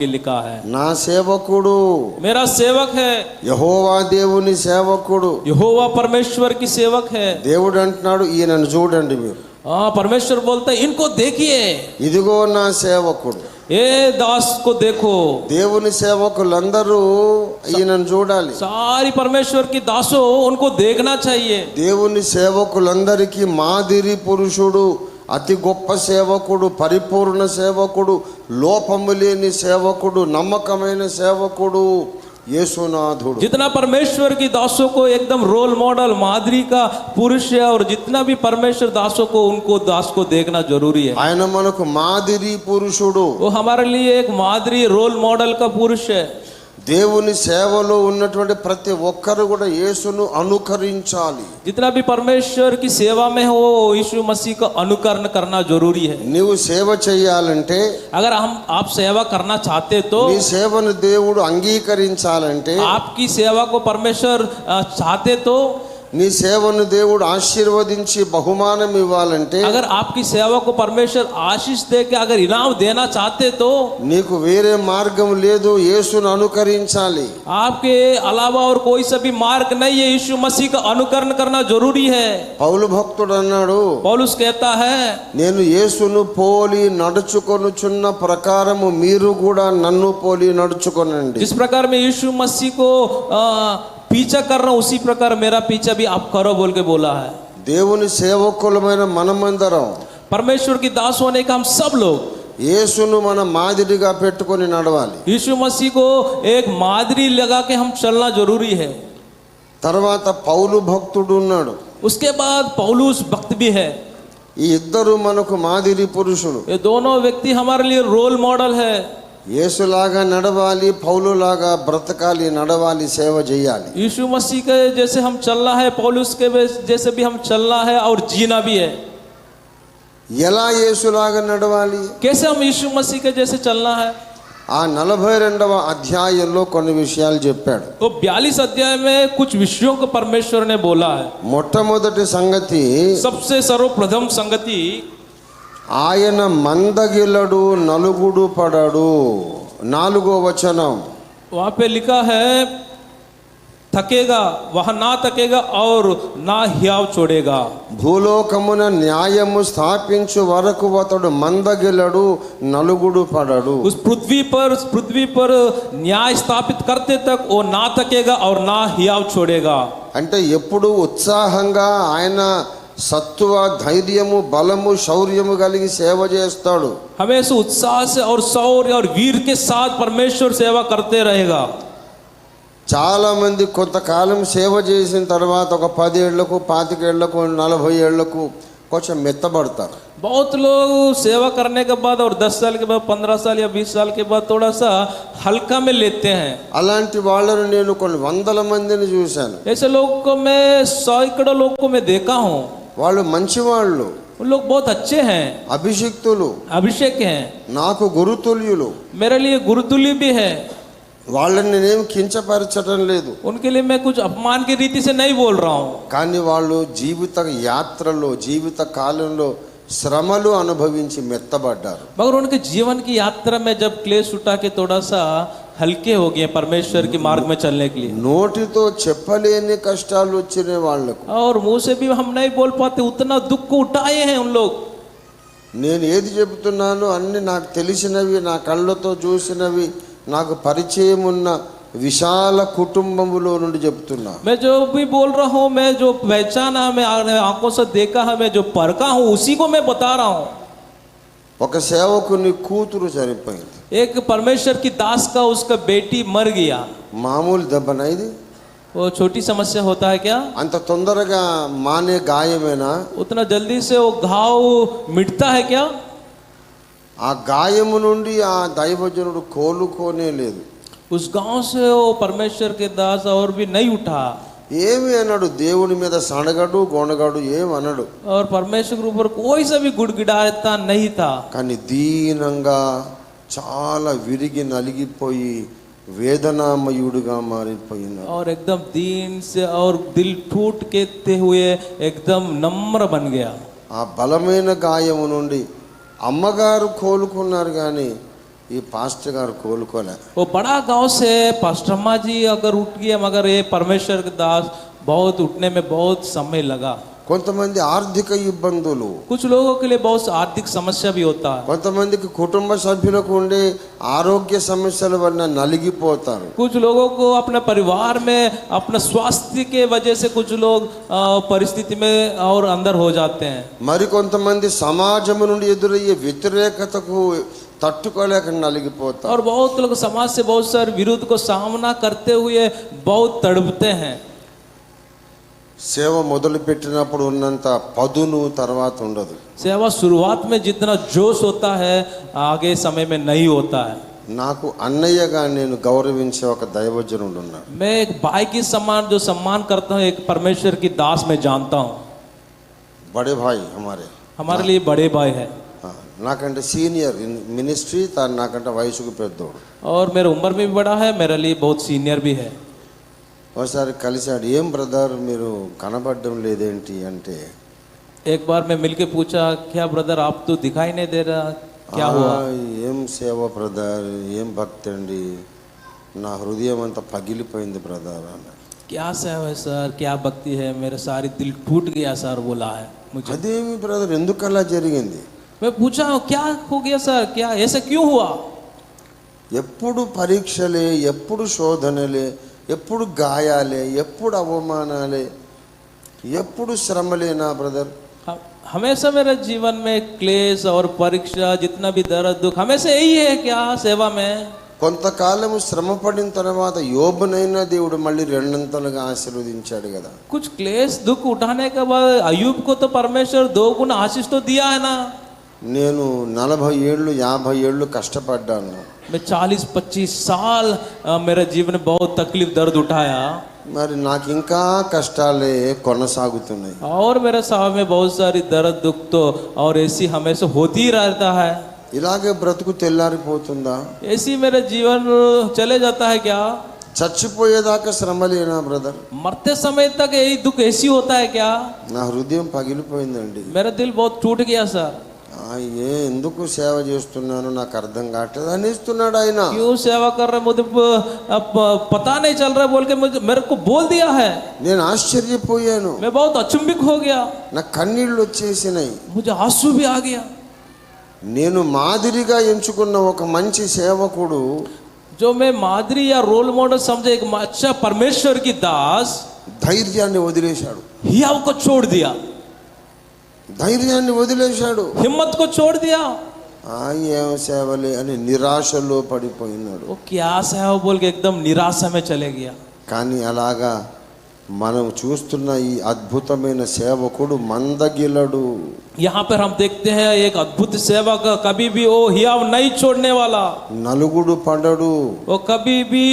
ये लिखा है నా సేవకుడు मेरा सेवक है యహోవా దేవుని సేవకుడు यहोवा परमेश्वर की सेवक है దేవుడు అంటున్నాడు ఈయనను చూడండి మీరు हाँ परमेश्वर बोलता है इनको देखिए ఇదిగో నా సేవకుడు ए दास को देखो దేవుని సేవకులందరూ ఈయనను చూడాలి सारी परमेश्वर की दासों उनको देखना चाहिए దేవుని సేవకులందరికీ మాదిరి పురుషుడు అతి గొప్ప సేవకుడు పరిపూర్ణ సేవకుడు లోపము లేని సేవకుడు నమ్మకమైన సేవకుడు యేసునాథుడు जितना परमेश्वर की दासों को एकदम रोल मॉडल मादरी का पुरुष है और जितना भी परमेश्वर दासों को उनको दास को देखना जरूरी है ఆయన మనకు మాదిరి పురుషుడు वो हमारे लिए एक मादरी रोल मॉडल का पुरुष है దేవుని సేవలో ఉన్నటువంటి ప్రతి ఒక్కరు కూడా యేసును అనుకరించాలి जितना भी परमेश्वर की सेवा में हो यीशु मसीह का अनुकरण करना जरूरी है నీవు సేవ చేయాలంటే अगर हम आप सेवा करना चाहते तो నీ సేవను దేవుడు అంగీకరించాలంటే आपकी सेवा को परमेश्वर अ, चाहते तो నీ సేవను దేవుడు ఆశీర్వదించి బహుమానం ఇవ్వాలంటే अगर आपकी सेवा को परमेश्वर आशीष दे के अगर इनाम देना चाहते तो నీకు వేరే మార్గం లేదు యేసును అనుకరించాలి आपके अलावा और कोई सा भी मार्ग नहीं है यीशु मसीह का अनुकरण करना जरूरी है పౌలు భక్తుడు అన్నాడు पौलुस कहता है నేను యేసును పోలి నడుచుకొనుచున్న ప్రకారము మీరు కూడా నన్ను పోలి నడుచుకొనండి जिस प्रकार मैं यीशु मसीह को अ, पीछा कर रहा हूँ उसी प्रकार मेरा पीछा भी आप करो बोल के बोला है దేవుని సేవకులమైన మనమందరం परमेश्वर की दास होने का हम सब लोग యేసును మన మాదిరిగా పెట్టుకొని నడవాలి यीशु मसीह को एक मादरी लगा के हम चलना जरूरी है తర్వాత పౌలు భక్తుడు ఉన్నాడు उसके बाद पौलुस भक्त भी है ఈ ఇద్దరు మనకు మాదిరి పురుషులు ये दोनों व्यक्ति हमारे लिए रोल मॉडल है యేసులాగా నడవాలి పౌలులాగా బ్రతకాలి నడవాలి సేవ చేయాలి यीशु मसीह के जैसे हम चलना है पौलुस के जैसे भी हम चलना है और जीना भी है ఎలా యేసులాగా నడవాలి कैसे हम यीशु मसीह के जैसे चलना है ఆ నలభై రెండవ అధ్యాయంలో కొన్ని విషయాలు చెప్పాడు तो बयालीस अध्याय में कुछ विषयों को परमेश्वर ने बोला है మొట్టమొదటి సంగతి सबसे सर्वप्रथम संगति ఆయన మందగిలడు నలుగుడు పడడు నాలుగో వచనం वहाँ पे लिखा है थकेगा वह ना थकेगा और ना हियाव छोड़ेगा భూలోకమున న్యాయము స్థాపించు వరకు అతడు మందగిలడు నలుగుడు పడడు उस पृथ्वी पर उस पृथ्वी पर न्याय स्थापित करते तक वो ना थकेगा और ना हियाव छोड़ेगा అంటే ఎప్పుడు ఉత్సాహంగా ఆయన సత్తువ ధైర్యము బలము శౌర్యము కలిగి సేవ చేస్తాడు हमेशा उत्साह से और शौर्य और वीर के साथ परमेश्वर सेवा करते रहेगा చాలా మంది కొంతకాలం సేవ చేసిన తర్వాత ఒక పదేళ్లకు పాతికేళ్లకు నలభై ఏళ్లకు కొంచెం మెత్తబడతారు बहुत लोग सेवा करने के बाद और दस साल के बाद पंद्रह साल या बीस साल के बाद थोड़ा सा हल्का में लेते हैं అలాంటి వాళ్ళను నేను కొన్ని వందల మందిని చూశాను ऐसे लोग को मैं सैकड़ों लोग को मैं देखा हूँ వాళ్ళు మంచివాళ్ళు उन लोग बहुत अच्छे हैं అభిషిక్తులు अभिषेक हैं నాకు గురుతుల్యులు मेरे लिए गुरुतुल्य भी है వాళ్ళని నేనేం కించపరచడం లేదు उनके लिए मैं कुछ अपमान की रीति से नहीं बोल रहा हूँ కానీ వాళ్ళు జీవిత యాత్రలో జీవిత కాలంలో శ్రమలు అనుభవించి మెత్తబడ్డారు मगर उनके जीवन की यात्रा में जब क्लेश उठा के थोड़ा सा हल्के हो गए परमेश्वर के मार्ग में चलने के लिए నోటితో చెప్పలేని కష్టాలు వచ్చిన వాళ్లకు और मुंह से भी हम नहीं बोल पाते उतना दुख को उठाए हैं उन लोग నేను ఏది చెబుతున్నానో అన్ని నాకు తెలిసినవి నా కళ్ళతో చూసినవి నాకు పరిచయం ఉన్న విశాల కుటుంబములో నుండి చెప్తున్నా मैं जो भी बोल रहा हूँ मैं जो पहचाना है मैं आ- आंखों से देखा है मैं जो परखा हूँ उसी को मैं बता रहा हूँ ఒక సేవకుని కూతురు చనిపోయింది एक परमेश्वर की दास का उसका बेटी मर गया మామూలు దెబ్బనా ఇది वो छोटी समस्या होता है क्या అంత తొందరగా మానే గాయమేనా उतना जल्दी से वो घाव मिटता है क्या ఆ గాయము నుండి ఆ దైవజనుడు కోలుకోనే లేదు उस गांव से वो परमेश्वर के दास और भी नहीं उठा ఏమి అన్నాడు దేవుని మీద సణగడు గొణగడు ఏం అనడు और परमेश्वर के ऊपर कोई सा भी गुड़गिड़ाता नहीं था కానీ దీనంగా చాలా విరిగి నలిగిపోయి వేదనామయుడుగా మారిపోయినాడు और एकदम दीन से और दिल टूट के ते हुए एकदम नम्र बन गया ఆ బలమైన గాయము నుండి అమ్మగారు కోలుకున్నారు కానీ ఈ పాస్టర్ గారు కోలుకోలే वो बड़ा गांव से पास्टम्मा जी अगर उठ गए मगर ये परमेश्वर के दास बहुत उठने में बहुत समय लगा కొంతమంది ఆర్థిక ఇబ్బందులు कुछ लोगों के लिए बहुत आर्थिक समस्या भी होता है కొంతమందికి కుటుంబ సభ్యులకు ఉండే ఆరోగ్య సమస్యల వలన నలిగిపోతారు कुछ लोगों को अपने परिवार में अपने स्वास्थ्य के वजह से कुछ लोग अ, परिस्थिति में और अंदर हो जाते हैं మరి కొంతమంది సమాజం నుండి ఎదురయ్యే వ్యతిరేకతకు తట్టుకోలేక నలిగిపోతారు और बहुत लोग समाज से बहुत सारे विरोध को सामना करते हुए बहुत तड़पते हैं సేవ మొదలు పెట్టినప్పుడు ఉన్నంత పదును తర్వాత ఉండదు सेवा शुरुआत में जितना जोश होता है आगे समय में नहीं होता है నాకు అన్నయ్యగా నేను గౌరవించే ఒక దైవజనుడు ఉన్నాడు मैं एक भाई की सम्मान जो सम्मान करता हूँ एक परमेश्वर की दास में जानता हूँ బడే భాయ్ హమారే हमारे लिए बड़े भाई है ఆ, నాకంటే సీనియర్ ఇన్ మినిస్ట్రీ తాను నాకంటే వయసుకు పెద్దోడు और मेरे उम्र में भी बड़ा है मेरे लिए बहुत सीनियर भी है ఒకసారి కలిశాడు ఏం బ్రదర్ మీరు కనబడడం లేదేంటి అంటే एक बार मैं मिलके पूछा क्या ब्रदर आप तो दिखाई नहीं दे रहा क्या "ఆ, हुआ ఏం సేవ బ్రదర్ ఏం భక్తి అండి నా హృదయం అంతా పగిలిపోయింది బ్రదర్ అన్నాడు क्या सेवा है सर क्या भक्ति है मेरा सारी दिल टूट गया सर बोला है मुझे అదేమి బ్రదర్ ఎందుకు అలా జరిగింది मैं पूछा क्या हो गया सर क्या ऐसा क्यों हुआ ఎప్పుడు పరీక్షలే ఎప్పుడు శోధనలే ఎప్పుడు గాయాలే ఎప్పుడు అవమానాలే ఎప్పుడు శ్రమలేనా బ్రదర్ हम- हमेशा मेरे जीवन में क्लेश और परीक्षा जितना भी दर्द दुख हमेशा यही है क्या सेवा में కొంతకాలము శ్రమ పడిన తర్వాత యోబునైనా దేవుడు మళ్ళీ రెండంతలుగా ఆశీర్వదించాడు కదా कुछ क्लेश दुख उठाने के बाद अयुब को तो परमेश्वर दो गुना आशीष तो दिया है ना నేను నలభై ఏళ్ళు యాభై ఏళ్ళు కష్టపడ్డాను मैं चालीस पच्चीस साल अ, मेरे जीवन में बहुत तकलीफ दर्द उठाया మరి నాకు ఇంకా కష్టాలే కొనసాగుతున్నాయి और मेरे साहब में बहुत सारी दर्द दुख तो और ऐसी हमेशा होती ही रहता है ఇలాగే బ్రతుకు తెల్లారిపోతుందా ऐसी मेरा जीवन चले जाता है क्या చచ్చిపోయేదాకా శ్రమలేనా బ్రదర్ मरते समय तक यही दुख ऐसी होता है क्या నా హృదయం పగిలిపోయిందండి मेरा दिल बहुत टूट गया सर ఆ, ఏ ఎందుకు సేవ చేస్తున్నాను నాకు అర్థం కావట్లేదు అని ఇస్తున్నాడు ఆయన యూ సేవ ముదుపు పతానే చల్రా బోల్కే మెరకు బోల్ దియా హై నేను ఆశ్చర్యపోయాను. మే బహుత్ అచుంబిక్ హో గయా నా కన్నీళ్ళు వచ్చేసినాయి. ముజే ఆసు భీ ఆ గయా నేను మాదిరిగా ఎంచుకున్న ఒక మంచి సేవకుడు. జో మే మాదిరి యా రోల్ మోడల్ సమజే అచ్చా పరమేశ్వర్కి దాస్ ధైర్యాన్ని వదిలేశాడు. హియా ఒక చోడ్ దియా ధైర్యాన్ని వదిలేశాడు हिम्मत को छोड़ दिया ఆ ఏం సేవలే అని నిరాశలో పడిపోయినాడు वो क्या सेवा बोल के एकदम निराशा में चले गया కానీ అలాగా మనం చూస్తున్న ఈ అద్భుతమైన సేవకుడు మందగిలడు यहाँ पर हम देखते हैं एक अद्भुत सेवा का कभी भी वो हियाव नहीं छोड़ने वाला నలుగుడు పడడు वो कभी भी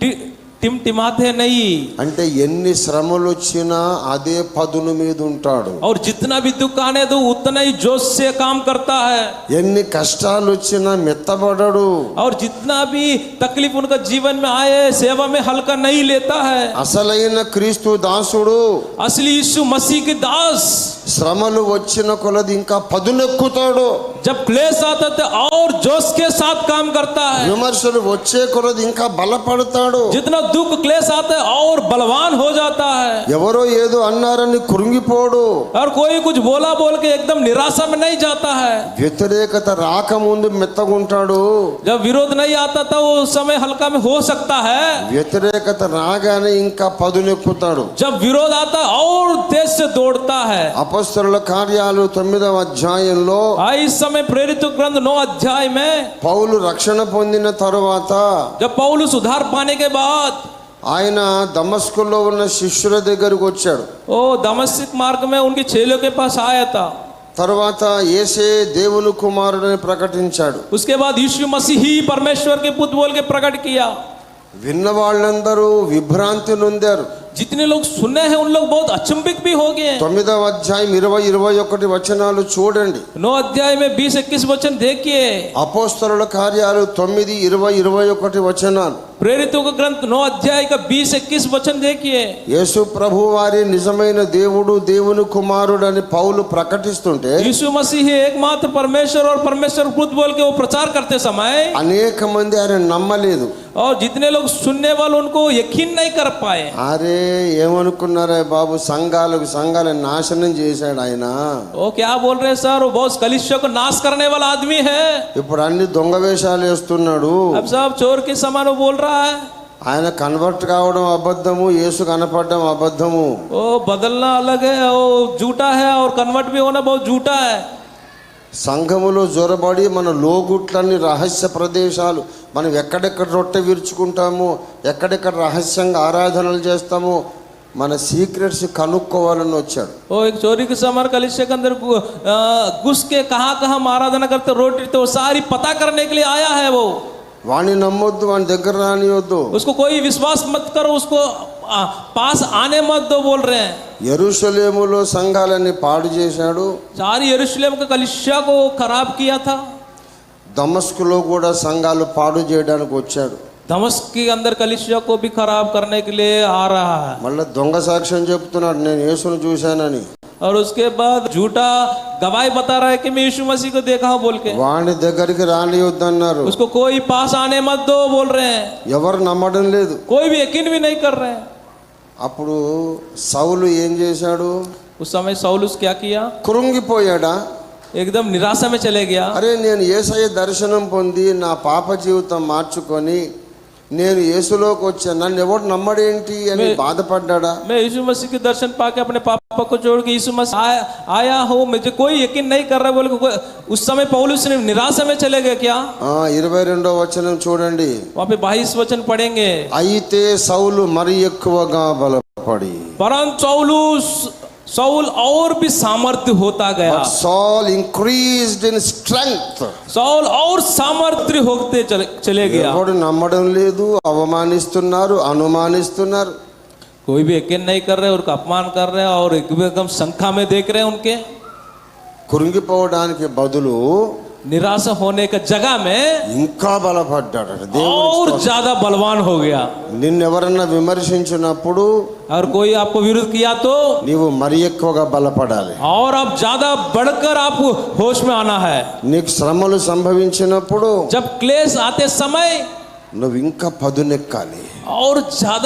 टि- टिमटिमाते नहीं అంటే ఎన్ని శ్రమలు వచ్చినా అదే పదును మీద ఉంటాడు और जितना भी दुख आने दो उतना ही जोश से काम करता है ఎన్ని కష్టాలు వచ్చినా మెత్తబడడు और जितना भी तकलीफ उनका जीवन में आए सेवा में हल्का नहीं लेता है అసలైన క్రీస్తు దాసుడు असली यीशु मसीह के दास శ్రమలు వచ్చిన కొలది ఇంకా పదునెక్కుతాడు. జబ్ క్లేస్ ఆతతే ఔర్ జోస్ కే సాత్ కామ్ కర్తా హై విమర్శలు వచ్చే కొలది ఇంకా బలపడతాడు. జితనా దుఃఖ క్లేస్ ఆతే ఔర్ బలవాన్ హో జాతా హై ఎవరో ఏదో అన్నారని కృంగిపోడు ఔర్ కోయి కుచ్ బోలా బోల్ కే ఏకదమ్ నిరాశ మే నహీ జాతా హై వ్యతిరేకత రాకముందు మెత్తగుంటాడు. జబ్ విరోధ్ నహీ ఆతా తా ఓ సమయ హల్కా మే హో సక్తా హై వ్యతిరేకత రాగానే ఇంకా పదునెక్కుతాడు. జబ్ విరోధ్ ఆతా ఔర్ తేజ్ సే దౌడతా హై అప అపస్తుల కార్యాలు తొమ్మిదవ అధ్యాయంలో आ, इस समय प्रेरित ग्रंथ नौ अध्याय में పౌలు రక్షణ పొందిన తరువాత जब पौलुस उधार पाने के बाद ఆయన దమస్కుల్లో ఉన్న శిష్యుల దగ్గరకు వచ్చాడు ओ दमस्क मार्ग में उनके चेलों के पास आया था తర్వాత ఏసే దేవుని కుమారుడని ప్రకటించాడు उसके बाद यीशु मसीह ही परमेश्वर के पुत्र बोल के प्रकट किया విన్న వాళ్ళందరూ విభ్రాంతి నొందారు जितने लोग सुने हैं उन लोग बहुत अचंभित भी हो गए తొమ్మిదవ అధ్యాయం ఇరవై ఇరవై ఒకటి వచనాలు చూడండి नौ अध्याय में बीस इक्कीस वचन देखिए అపోస్తలుల కార్యాలు తొమ్మిది ఇరవై ఇరవై ఒకటి వచనాలు प्रेरितों का ग्रंथ नौ अध्याय का बीस इक्कीस वचन देखिए యేసు ప్రభు వారి నిజమైన దేవుడు దేవుని కుమారుడు అని పౌలు ప్రకటిస్తుంటే यीशु मसीह ही एकमात्र परमेश्वर और परमेश्वर खुद बोल के वो प्रचार करते समय అనేక మంది ఆయన నమ్మలేదు और जितने लोग सुनने वाले उनको यकीन नहीं कर पाए అరే ఏమనుకున్నారే బాబు సంఘాలకు సంఘాలను నాశనం చేశాడు ఆయన वो क्या बोल रहे हैं सर वो बहुत कलिश्य को नाश करने वाला आदमी है ఇప్పుడు అన్ని దొంగ వేషాలు వేస్తున్నాడు अब सब चोर के समान वो बोल रहा है ఆయన కన్వర్ట్ కావడం అబద్ధము యేసు కనపడడం అబద్ధము वो बदलना अलग है वो झूठा है और कन्वर्ट भी होना बहुत झूठा है సంఘములో జొరబడి మన లోగుట్లన్నీ రహస్య ప్రదేశాలు మనం ఎక్కడెక్కడ రొట్టె విరుచుకుంటామో ఎక్కడెక్కడ రహస్యంగా ఆరాధనలు చేస్తామో మన సీక్రెట్స్ కనుక్కోవాలని వచ్చాడు वो एक चोरी के समान कलिश्य के अंदर घु- आ, घुस के कहाँ कहाँ हम आराधना करते रोटी तो वो सारी पता करने के लिए आया है वो వాణ్ణి నమ్మొద్దు వాని దగ్గర రానివద్దు उसको कोई विश्वास मत करो उसको आ, पास आने मत दो बोल रहे हैं ఎరుషలేములో సంఘాలన్నీ పాడు చేశాడు सारी यरूशलेम का कलिश्या को वो खराब किया था దమస్కులో కూడా సంఘాలు పాడు చేయడానికి వచ్చాడు दमस्क के अंदर कलिश्या को भी खराब करने के लिए आ रहा है మళ్ళీ దొంగ సాక్ష్యం చెప్తున్నాడు నేను యేసును చూశానని और उसके बाद झूठा गवाही बता रहा है कि मैं यीशु मसीह को देखा हूं बोल के వాణి దగ్గరికి రానివద్దన్నారు उसको कोई पास आने मत दो बोल रहे हैं ఎవరు నమ్మడం లేదు कोई भी यकीन भी नहीं कर रहे हैं అప్పుడు సౌలు ఏం చేశాడు उस समय सौलुस क्या किया కృంగిపోయాడా एकदम निराशा में चले गया అరే నేను ఏసయ్య దర్శనం పొంది నా పాప జీవితం మార్చుకొని నేను యేసులోకి వచ్చాను నన్ను ఎవడు నమ్మడేంటి అని బాధపడ్డా मैं यीशु मसीह के दर्शन पाके अपने पापा को छोड़ के यीशु मसीह आया, आया हो मुझे कोई यकीन नहीं कर रहा बोल के कोई- उस समय पौलुस ने निराशा में चले गए क्या ఆ, ఇరవై రెండో వచనం చూడండి वहां पे बाईस वचन पढ़ेंगे అయితే సౌలు మరి ఎక్కువగా బలపడి परंतु सौलुस सौल और भी सामर्थ्य होता गया సాల్ ఇంక్రీజ్డ్ ఇన్ స్ట్రెంగ్త్ सौल और सामर्थ्य होते चले, चले गया ఎవడు నమ్మడం లేదు అవమానిస్తున్నారు అనుమానిస్తున్నారు कोई भी यकीन नहीं कर रहे उनका अपमान कर रहे हैं और एकदम शंखा में देख रहे हैं उनके కృంగిపోవడానికి బదులు निराशा होने का जगह में ఇంకా బలపడ్డాడు और దేవుడు ज्यादा बलवान हो गया నిన్నెవరన్నా విమర్శించినప్పుడు अगर कोई आपको विरोध किया तो నీవు మరి ఎక్కువగా బలపడాలి और अब ज्यादा बढ़कर आपको होश में आना है నీకు శ్రమలు సంభవించినప్పుడు जब क्लेश आते समय నువ్వు ఇంకా పదునెక్కాలి और ज्यादा